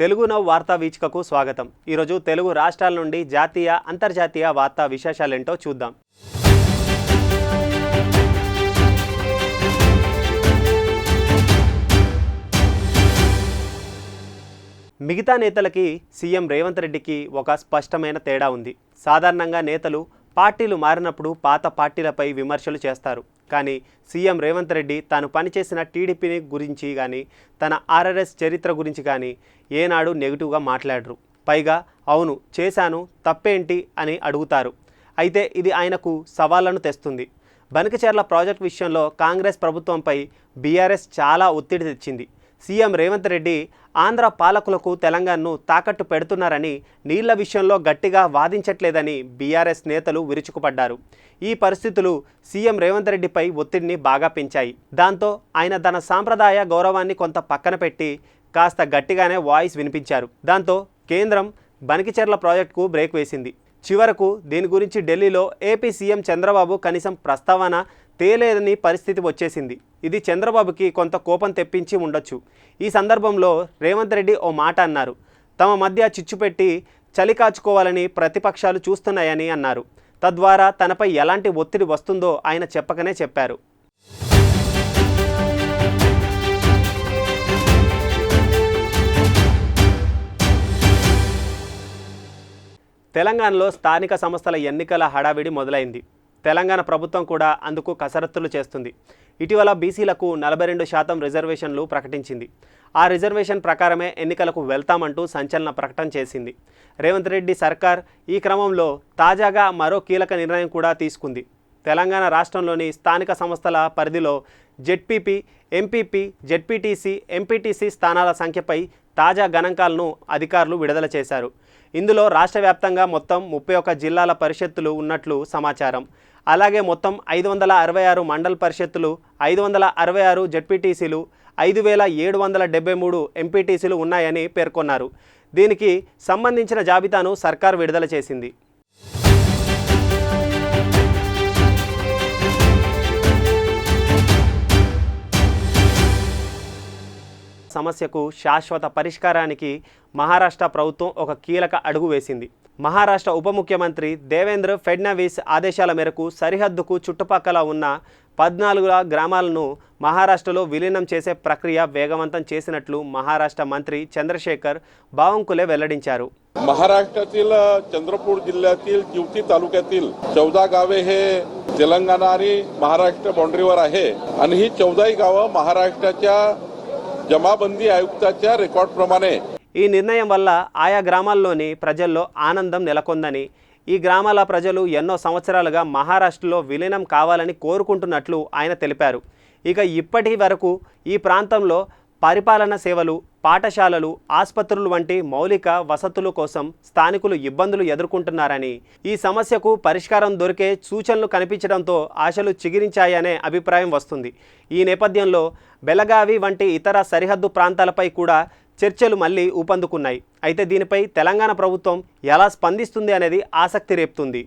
Telugu now వార్తా వీచికకు స్వాగతం. ఈరోజు తెలుగు రాష్ట్రాల నుండి జాతీయ అంతర్జాతీయ వార్తా విశేషాలేంటో చూద్దాం. మిగతా నేతలకి సీఎం రేవంత్ రెడ్డికి ఒక స్పష్టమైన తేడా ఉంది. సాధారణంగా నేతలు పార్టీలు మారినప్పుడు పాత పార్టీలపై విమర్శలు చేస్తారు. కానీ సీఎం రేవంత్ రెడ్డి తాను పనిచేసిన టీడీపీని గురించి కానీ తన ఆర్ఆర్ఎస్ చరిత్ర గురించి కానీ ఏనాడు నెగిటివ్గా మాట్లాడరు. పైగా అవును చేశాను తప్పేంటి అని అడుగుతారు. అయితే ఇది ఆయనకు సవాళ్ళను తెస్తుంది. బనకచెర్ల ప్రాజెక్ట్ విషయంలో కాంగ్రెస్ ప్రభుత్వంపై బీఆర్ఎస్ చాలా ఒత్తిడి తెచ్చింది. సీఎం రేవంత్ రెడ్డి ఆంధ్ర పాలకులకు తెలంగాణను తాకట్టు పెడుతున్నారని నీళ్ళ విషయంలో గట్టిగా వాదించట్లేదని బీఆర్ఎస్ నేతలు విరుచుకుపడ్డారు. ఈ పరిస్థితులు సీఎం రేవంత్ రెడ్డిపై ఒత్తిడిని బాగా పెంచాయి. దాంతో ఆయన తన సాంప్రదాయ గౌరవాన్ని కొంత పక్కన పెట్టి కాస్త గట్టిగానే వాయిస్ వినిపించారు. దాంతో కేంద్రం బనికిచెర్ల ప్రాజెక్టుకు బ్రేక్ వేసింది. చివరకు దీని గురించి ఢిల్లీలో ఏపీ సీఎం చంద్రబాబు కనీసం ప్రస్తావన తేలేదని పరిస్థితి వచ్చేసింది. ఇది చంద్రబాబుకి కొంత కోపం తెప్పించి ఉండొచ్చు. ఈ సందర్భంలో రేవంత్ రెడ్డి ఓ మాట అన్నారు. తమ మధ్య చిచ్చు పెట్టి చలి కాచుకోవాలని ప్రతిపక్షాలు చూస్తున్నాయని అన్నారు. తద్వారా తనపై ఎలాంటి ఒత్తిడి వస్తుందో ఆయన చెప్పకనే చెప్పారు. తెలంగాణలో స్థానిక సంస్థల ఎన్నికల హడావిడి మొదలైంది. తెలంగాణ ప్రభుత్వం కూడా అందుకు కసరత్తులు చేస్తుంది. ఇటీవల బీసీలకు నలభై రెండు శాతం రిజర్వేషన్లు ప్రకటించింది. ఆ రిజర్వేషన్ ప్రకారమే ఎన్నికలకు వెళ్తామంటూ సంచలన ప్రకటన చేసింది. రేవంత్ రెడ్డి సర్కార్ ఈ క్రమంలో తాజాగా మరో కీలక నిర్ణయం కూడా తీసుకుంది. తెలంగాణ రాష్ట్రంలోని స్థానిక సంస్థల పరిధిలో జెడ్పీపీ ఎంపీపీ జెడ్పీటీసీ ఎంపీటీసీ స్థానాల సంఖ్యపై తాజా గణాంకాలను అధికారులు విడుదల చేశారు. ఇందులో రాష్ట్ర వ్యాప్తంగా మొత్తం ముప్పై ఒక్క జిల్లాల పరిషత్తులు ఉన్నట్లు సమాచారం. అలాగే మొత్తం ఐదు వందల అరవై ఆరు మండల పరిషత్తులు ఐదు వందల అరవై ఆరు జెడ్పీటీసీలు ఐదు వేల ఏడు వందల డెబ్బై మూడు ఎంపీటీసీలు ఉన్నాయని పేర్కొన్నారు. దీనికి సంబంధించిన జాబితాను సర్కార్ విడుదల చేసింది. సమస్యకు శాశ్వత పరిష్కారానికి మహారాష్ట్ర ప్రభుత్వం ఒక కీలక అడుగు వేసింది మహారాష్ట్ర ఉప ముఖ్యమంత్రి దేవేంద్ర ఫెడ్నవీస్ ఆదేశాల మేరకు సరిహద్దుకు చుట్టుపక్కల ఉన్న పద్నాలుగు గ్రామాలను మహారాష్ట్రలో విలీనం చేసే ప్రక్రియ వేగవంతం చేసినట్లు మహారాష్ట్ర మంత్రి చంద్రశేఖర్ బావంకులే వెల్లడించారు महाराष्ट्रातील चंद्रपूर जिल्ह्यातील जिवती तालुक्यातील चौदा गावे हे तेलंगणा आणि महाराष्ट्र बाउंड्रीवर आहे आणि ही चौदाही गावं महाराष्ट्राच्या జమాబందీ ఆయుక్తాच्या రికార్డ్ ప్రమాణే. ఈ నిర్ణయం వల్ల ఆయా గ్రామాల్లోని ప్రజల్లో ఆనందం నెలకొందని ఈ గ్రామాల ప్రజలు ఎన్నో సంవత్సరాలుగా మహారాష్ట్రలో విలీనం కావాలని కోరుకుంటున్నట్లు ఆయన తెలిపారు. ఇక ఇప్పటి వరకు ఈ ప్రాంతంలో పరిపాలన సేవలు పాఠశాలలు ఆసుపత్రులు వంటి మౌలిక వసతుల కోసం స్థానికులు ఇబ్బందులు ఎదుర్కొంటున్నారని ఈ సమస్యకు పరిష్కారం దొరికే సూచనలు కనిపించడంతో ఆశలు చిగిరించాయనే అభిప్రాయం వస్తుంది. ఈ నేపథ్యంలో బెలగావి వంటి ఇతర సరిహద్దు ప్రాంతాలపై కూడా చర్చలు మళ్ళీ ఊపందుకున్నాయి. అయితే దీనిపై తెలంగాణ ప్రభుత్వం ఎలా స్పందిస్తుంది అనేది ఆసక్తి రేపుతుంది.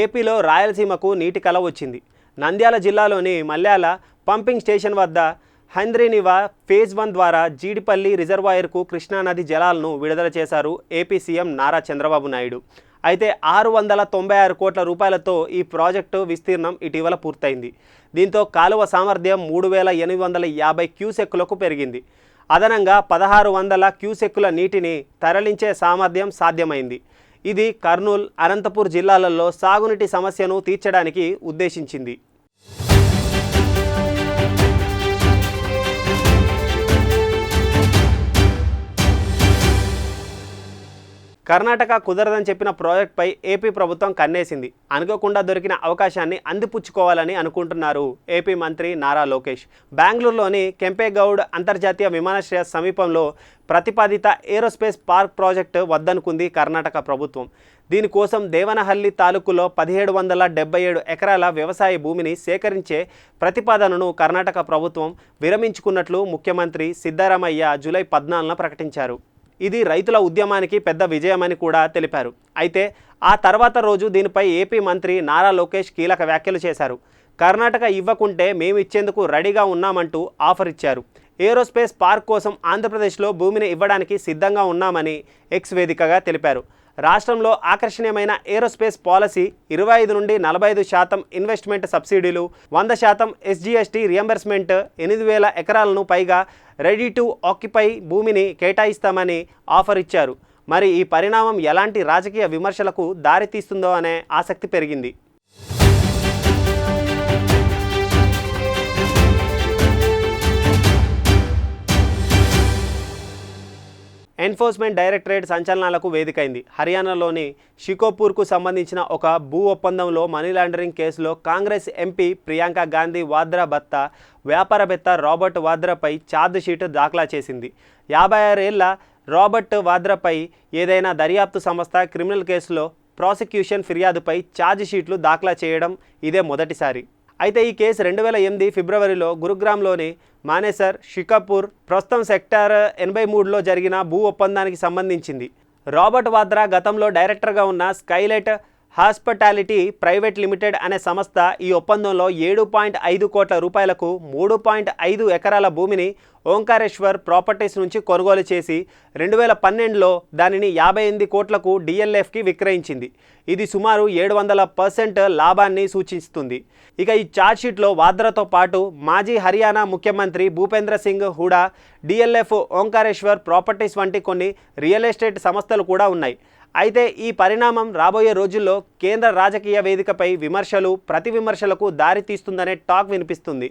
ఏపీలో రాయలసీమకు నీటి కల వచ్చింది. నంద్యాల జిల్లాలోని మల్యాల పంపింగ్ స్టేషన్ వద్ద హంద్రీనివా ఫేజ్ వన్ ద్వారా జీడిపల్లి రిజర్వాయర్కు కృష్ణానది జలాలను విడుదల చేశారు ఏపీ సీఎం నారా చంద్రబాబు నాయుడు. అయితే ఆరు వందల తొంభై ఆరు కోట్ల రూపాయలతో ఈ ప్రాజెక్టు విస్తీర్ణం ఇటీవల పూర్తయింది. దీంతో కాలువ సామర్థ్యం మూడు వేల ఎనిమిది వందల యాభై క్యూసెక్కులకు పెరిగింది. అదనంగా పదహారు వందల క్యూసెక్కుల నీటిని తరలించే సామర్థ్యం సాధ్యమైంది. ఇది కర్నూల్ అనంతపూర్ జిల్లాలలో సాగునీటి సమస్యను తీర్చడానికి ఉద్దేశించింది. కర్ణాటక కుదరదని చెప్పిన ప్రాజెక్టుపై ఏపీ ప్రభుత్వం కన్నేసింది. అనుకోకుండా దొరికిన అవకాశాన్ని అందిపుచ్చుకోవాలని అనుకుంటున్నారు ఏపీ మంత్రి నారా లోకేష్. బెంగళూరులోని కెంపేగౌడ్ అంతర్జాతీయ విమానాశ్రయ సమీపంలో ప్రతిపాదిత ఏరోస్పేస్ పార్క్ ప్రాజెక్టు వద్దనుకుంది కర్ణాటక ప్రభుత్వం. దీనికోసం దేవనహల్లి తాలూకులో పదిహేడు వందల డెబ్బై ఏడు ఎకరాల వ్యవసాయ భూమిని సేకరించే ప్రతిపాదనను కర్ణాటక ప్రభుత్వం విరమించుకున్నట్లు ముఖ్యమంత్రి సిద్ధరామయ్య జూలై పద్నాలుగున ప్రకటించారు. ఇది రైతుల ఉద్యమానికి పెద్ద విజయమని కూడా తెలిపారు. అయితే ఆ తర్వాత రోజు దీనిపై ఏపీ మంత్రి నారా లోకేష్ కీలక వ్యాఖ్యలు చేశారు. కర్ణాటక ఇవ్వకుంటే మేమిచ్చేందుకు రెడీగా ఉన్నామంటూ ఆఫర్ ఇచ్చారు. ఏరోస్పేస్ పార్క్ కోసం ఆంధ్రప్రదేశ్లో భూమిని ఇవ్వడానికి సిద్ధంగా ఉన్నామని ఎక్స్ వేదికగా తెలిపారు. రాష్ట్రంలో ఆకర్షణీయమైన ఏరోస్పేస్ పాలసీ ఇరవై ఐదు నుండి నలభై ఐదు శాతం ఇన్వెస్ట్మెంట్ సబ్సిడీలు వంద శాతం ఎస్జీఎస్టీ రియంబర్స్మెంట్ ఎనిమిది వేల ఎకరాలను పైగా రెడీ టు ఆక్యుపై భూమిని కేటాయిస్తామని ఆఫర్ ఇచ్చారు. మరి ఈ పరిణామం ఎలాంటి రాజకీయ విమర్శలకు దారితీస్తుందో అనే ఆసక్తి పెరిగింది. ఎన్ఫోర్స్మెంట్ డైరెక్టరేట్ సంచలనాలకు వేదికైంది. హర్యానాలోని షికోపూర్కు సంబంధించిన ఒక భూ ఒప్పందంలో మనీ లాండరింగ్ కేసులో కాంగ్రెస్ ఎంపీ ప్రియాంక గాంధీ వాద్రా భర్త వ్యాపారవేత్త రాబర్ట్ వాద్రాపై ఛార్జ్ షీట్ దాఖలా చేసింది. యాభై ఆరేళ్ళ రాబర్ట్ వాద్రాపై ఏదైనా దర్యాప్తు సంస్థ క్రిమినల్ కేసులో ప్రాసిక్యూషన్ ఫిర్యాదుపై ఛార్జ్ షీట్లు దాఖలా చేయడం ఇదే మొదటిసారి. అయితే ఈ కేసు రెండు వేల ఎనిమిది ఫిబ్రవరిలో గురుగ్రామ్లోని మానేసర్ షికాపూర్ ప్రస్తుతం సెక్టార్ ఎనభై మూడులో జరిగిన భూ ఒప్పందానికి సంబంధించింది. రాబర్ట్ వాద్రా గతంలో డైరెక్టర్గా ఉన్న స్కైలైట్ హాస్పిటాలిటీ ప్రైవేట్ లిమిటెడ్ అనే సంస్థ ఈ ఒప్పందంలో ఏడు పాయింట్ ఐదు కోట్ల రూపాయలకు మూడు పాయింట్ ఐదు ఎకరాల భూమిని ఓంకారేశ్వర్ ప్రాపర్టీస్ నుంచి కొనుగోలు చేసి రెండు వేల పన్నెండులో దానిని యాభై ఎనిమిది కోట్లకు డిఎల్ఎఫ్కి విక్రయించింది. ఇది సుమారు ఏడు వందల పర్సెంట్ లాభాన్ని సూచిస్తుంది. ఇక ఈ ఛార్జ్షీట్లో వాద్రాతో పాటు మాజీ హర్యానా ముఖ్యమంత్రి భూపేంద్ర సింగ్ హూడా డిఎల్ఎఫ్ ఓంకారేశ్వర్ ప్రాపర్టీస్ వంటి కొన్ని రియల్ ఎస్టేట్ సంస్థలు కూడా ఉన్నాయి. అయితే ఈ పరిణామం రాబోయే రోజుల్లో కేంద్ర రాజకీయ వేదికపై విమర్శలు ప్రతి విమర్శలకు దారితీస్తుందనే టాక్ వినిపిస్తుంది.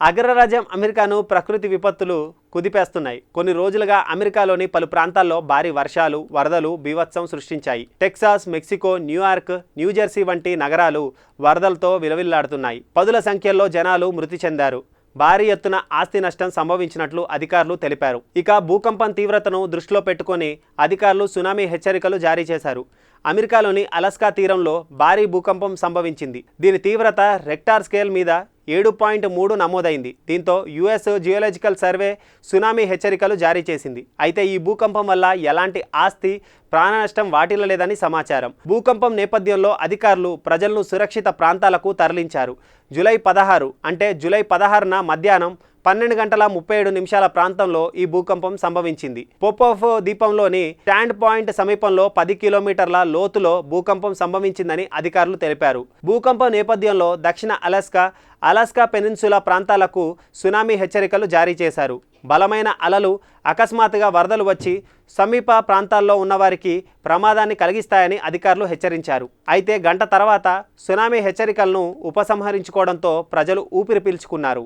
అగ్రరాజ్యం అమెరికాను ప్రకృతి విపత్తులు కుదిపేస్తున్నాయి. కొన్ని రోజులుగా అమెరికాలోని పలు ప్రాంతాల్లో భారీ వర్షాలు వరదలు బీభత్సం సృష్టించాయి. టెక్సాస్ మెక్సికో న్యూయార్క్ న్యూజెర్సీ వంటి నగరాలు వరదలతో విలవిల్లాడుతున్నాయి. పదుల సంఖ్యలో జనాలు మృతి చెందారు. భారీ ఎత్తున ఆస్తి నష్టం సంభవించినట్లు అధికారులు తెలిపారు. ఇక భూకంపం తీవ్రతను దృష్టిలో పెట్టుకొని అధికారులు సునామీ హెచ్చరికలు జారీ చేశారు. అమెరికాలోని అలస్కా తీరంలో భారీ భూకంపం సంభవించింది. దీని తీవ్రత రెక్టార్ స్కేల్ మీద ఏడు పాయింట్ మూడు నమోదైంది. దీంతో యుఎస్ జియోలాజికల్ సర్వే సునామీ హెచ్చరికలు జారీ చేసింది. అయితే ఈ భూకంపం వల్ల ఎలాంటి ఆస్తి ప్రాణ నష్టం వాటిల్లలేదని సమాచారం. భూకంపం నేపథ్యంలో అధికారులు ప్రజలను సురక్షిత ప్రాంతాలకు తరలించారు. జూలై పదహారు అంటే జూలై పదహారున మధ్యాహ్నం పన్నెండు గంటల ముప్పై ఏడు నిమిషాల ప్రాంతంలో ఈ భూకంపం సంభవించింది. పోపోఫ్ ద్వీపంలోని స్టాండ్ పాయింట్ సమీపంలో పది కిలోమీటర్ల లోతులో భూకంపం సంభవించిందని అధికారులు తెలిపారు. భూకంపం నేపథ్యంలో దక్షిణ అలాస్కా అలాస్కా పెనిన్సులా ప్రాంతాలకు సునామీ హెచ్చరికలు జారీ చేశారు. బలమైన అలలు అకస్మాత్తుగా వరదలు వచ్చి సమీప ప్రాంతాల్లో ఉన్నవారికి ప్రమాదాన్ని కలిగిస్తాయని అధికారులు హెచ్చరించారు. అయితే గంట తర్వాత సునామీ హెచ్చరికలను ఉపసంహరించుకోవడంతో ప్రజలు ఊపిరి పీల్చుకున్నారు.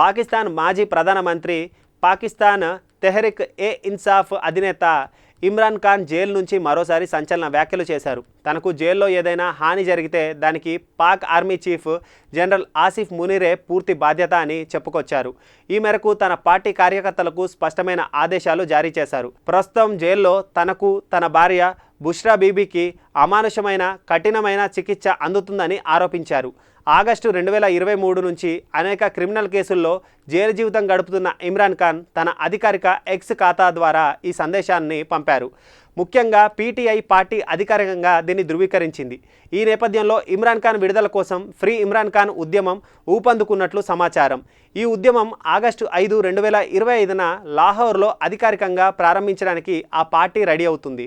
పాకిస్తాన్ మాజీ ప్రధానమంత్రి పాకిస్తాన్ తెహరిక్ ఏ ఇన్సాఫ్ అధినేత ఇమ్రాన్ ఖాన్ జైలు నుంచి మరోసారి సంచలన వ్యాఖ్యలు చేశారు. తనకు జైల్లో ఏదైనా హాని జరిగితే దానికి Pak army chief general Asif మునీరే పూర్తి బాధ్యత అని చెప్పుకొచ్చారు. ఈ మేరకు తన పార్టీ కార్యకర్తలకు స్పష్టమైన ఆదేశాలు జారీ చేశారు. ప్రస్తుతం జైల్లో తనకు తన భార్య బుష్రా బీబీకి అమానుషమైన కఠినమైన చికిత్స అందుతుందని ఆరోపించారు. ఆగస్టు రెండు వేల ఇరవై మూడు నుంచి అనేక క్రిమినల్ కేసుల్లో జైలు జీవితం గడుపుతున్న ఇమ్రాన్ ఖాన్ తన అధికారిక ఎక్స్ ఖాతా ద్వారా ఈ సందేశాన్ని పంపారు. ముఖ్యంగా పీటీఐ పార్టీ అధికారికంగా దీన్ని ధృవీకరించింది. ఈ నేపథ్యంలో ఇమ్రాన్ ఖాన్ విడుదల కోసం ఫ్రీ ఇమ్రాన్ ఖాన్ ఉద్యమం ఊపందుకున్నట్లు సమాచారం. ఈ ఉద్యమం ఆగస్టు ఐదు రెండు వేల ఇరవై ఐదున లాహోర్లో అధికారికంగా ప్రారంభించడానికి ఆ పార్టీ రెడీ అవుతుంది.